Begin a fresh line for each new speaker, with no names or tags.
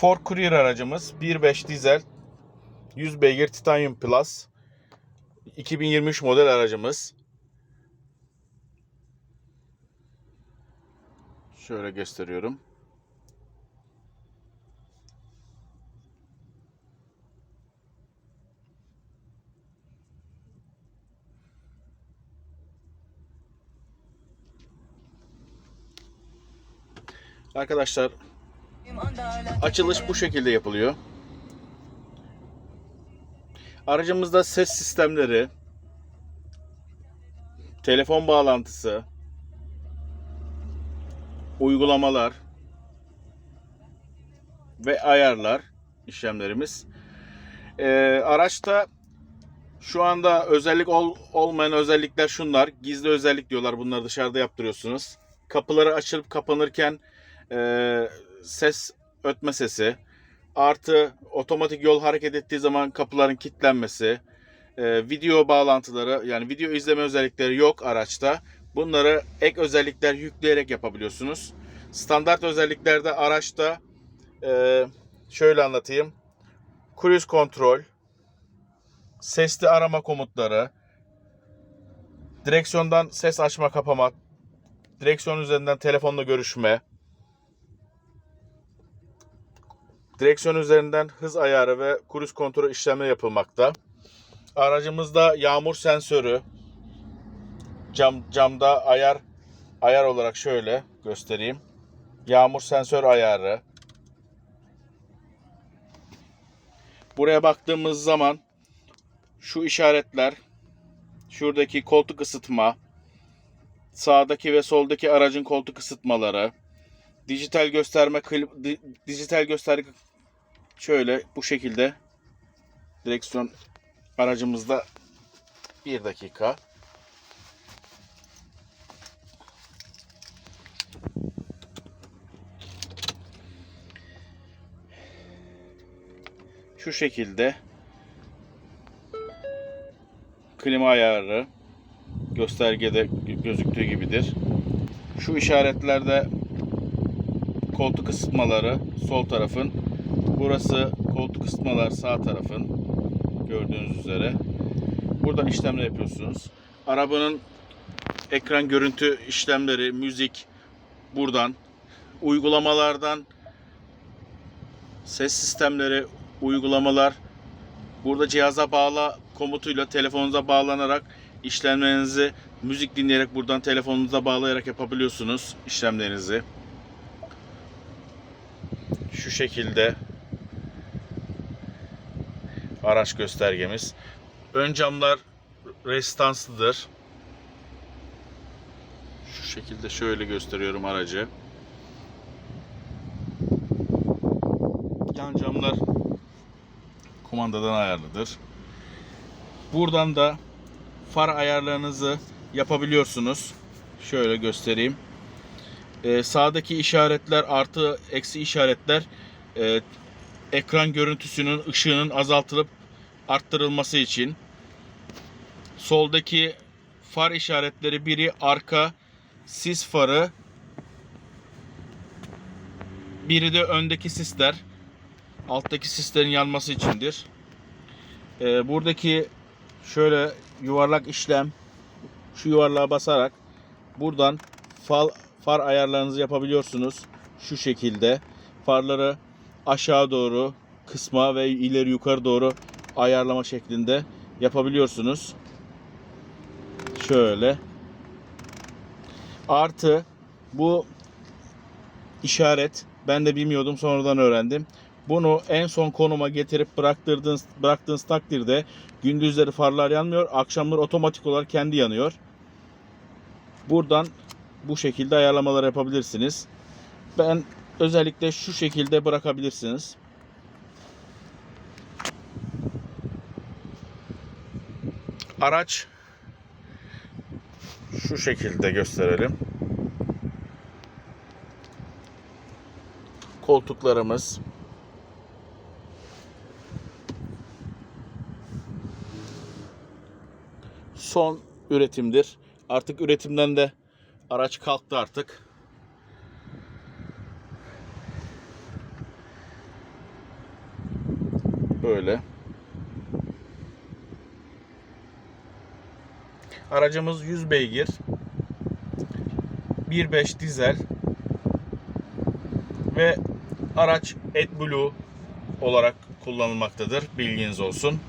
Ford Courier aracımız 1.5 dizel 100 beygir Titanium Plus 2023 model aracımız. Şöyle gösteriyorum. Arkadaşlar açılış bu şekilde yapılıyor. Aracımızda ses sistemleri, telefon bağlantısı, uygulamalar ve ayarlar işlemlerimiz. Ee, araçta şu anda özellik ol, olmayan özellikler şunlar. Gizli özellik diyorlar. Bunları dışarıda yaptırıyorsunuz. Kapıları açılıp kapanırken e, ses ötme sesi. Artı otomatik yol hareket ettiği zaman kapıların kilitlenmesi. e, video bağlantıları yani video izleme özellikleri yok araçta. Bunları ek özellikler yükleyerek yapabiliyorsunuz. Standart özelliklerde araçta e, şöyle anlatayım. Cruise kontrol, sesli arama komutları, direksiyondan ses açma kapama, direksiyon üzerinden telefonla görüşme, direksiyon üzerinden hız ayarı ve cruise kontrol işlemleri yapılmakta. Aracımızda yağmur sensörü, cam camda ayar ayar olarak şöyle göstereyim. Yağmur sensör ayarı. Buraya baktığımız zaman şu işaretler, şuradaki koltuk ısıtma, sağdaki ve soldaki aracın koltuk ısıtmaları, dijital gösterme dijital gösterge şöyle bu şekilde direksiyon aracımızda bir dakika. Şu şekilde klima ayarı göstergede gö- gözüktüğü gibidir. Şu işaretlerde koltuk ısıtmaları sol tarafın. Burası koltuk ısıtmalar sağ tarafın. Gördüğünüz üzere. Buradan işlemler yapıyorsunuz. Arabanın ekran görüntü işlemleri, müzik buradan. Uygulamalardan ses sistemleri, uygulamalar burada cihaza bağla komutuyla telefonunuza bağlanarak işlemlerinizi müzik dinleyerek buradan telefonunuza bağlayarak yapabiliyorsunuz işlemlerinizi. Şu şekilde araç göstergemiz. Ön camlar restanslıdır. Şu şekilde şöyle gösteriyorum aracı. Yan camlar kumandadan ayarlıdır. Buradan da far ayarlarınızı yapabiliyorsunuz. Şöyle göstereyim. Ee, sağdaki işaretler artı eksi işaretler e, ekran görüntüsünün ışığının azaltılıp arttırılması için. Soldaki far işaretleri biri arka sis farı, biri de öndeki sisler. Alttaki sislerin yanması içindir. Ee, buradaki şöyle yuvarlak işlem şu yuvarlığa basarak buradan far, far ayarlarınızı yapabiliyorsunuz. Şu şekilde farları aşağı doğru kısma ve ileri yukarı doğru ayarlama şeklinde yapabiliyorsunuz. Şöyle. Artı bu işaret ben de bilmiyordum sonradan öğrendim. Bunu en son konuma getirip bıraktırdığınız, bıraktığınız takdirde gündüzleri farlar yanmıyor, akşamları otomatik olarak kendi yanıyor. Buradan bu şekilde ayarlamalar yapabilirsiniz. Ben özellikle şu şekilde bırakabilirsiniz. Araç şu şekilde gösterelim. Koltuklarımız son üretimdir. Artık üretimden de araç kalktı artık. Böyle. Aracımız 100 beygir. 1.5 dizel. Ve araç AdBlue olarak kullanılmaktadır. Bilginiz olsun.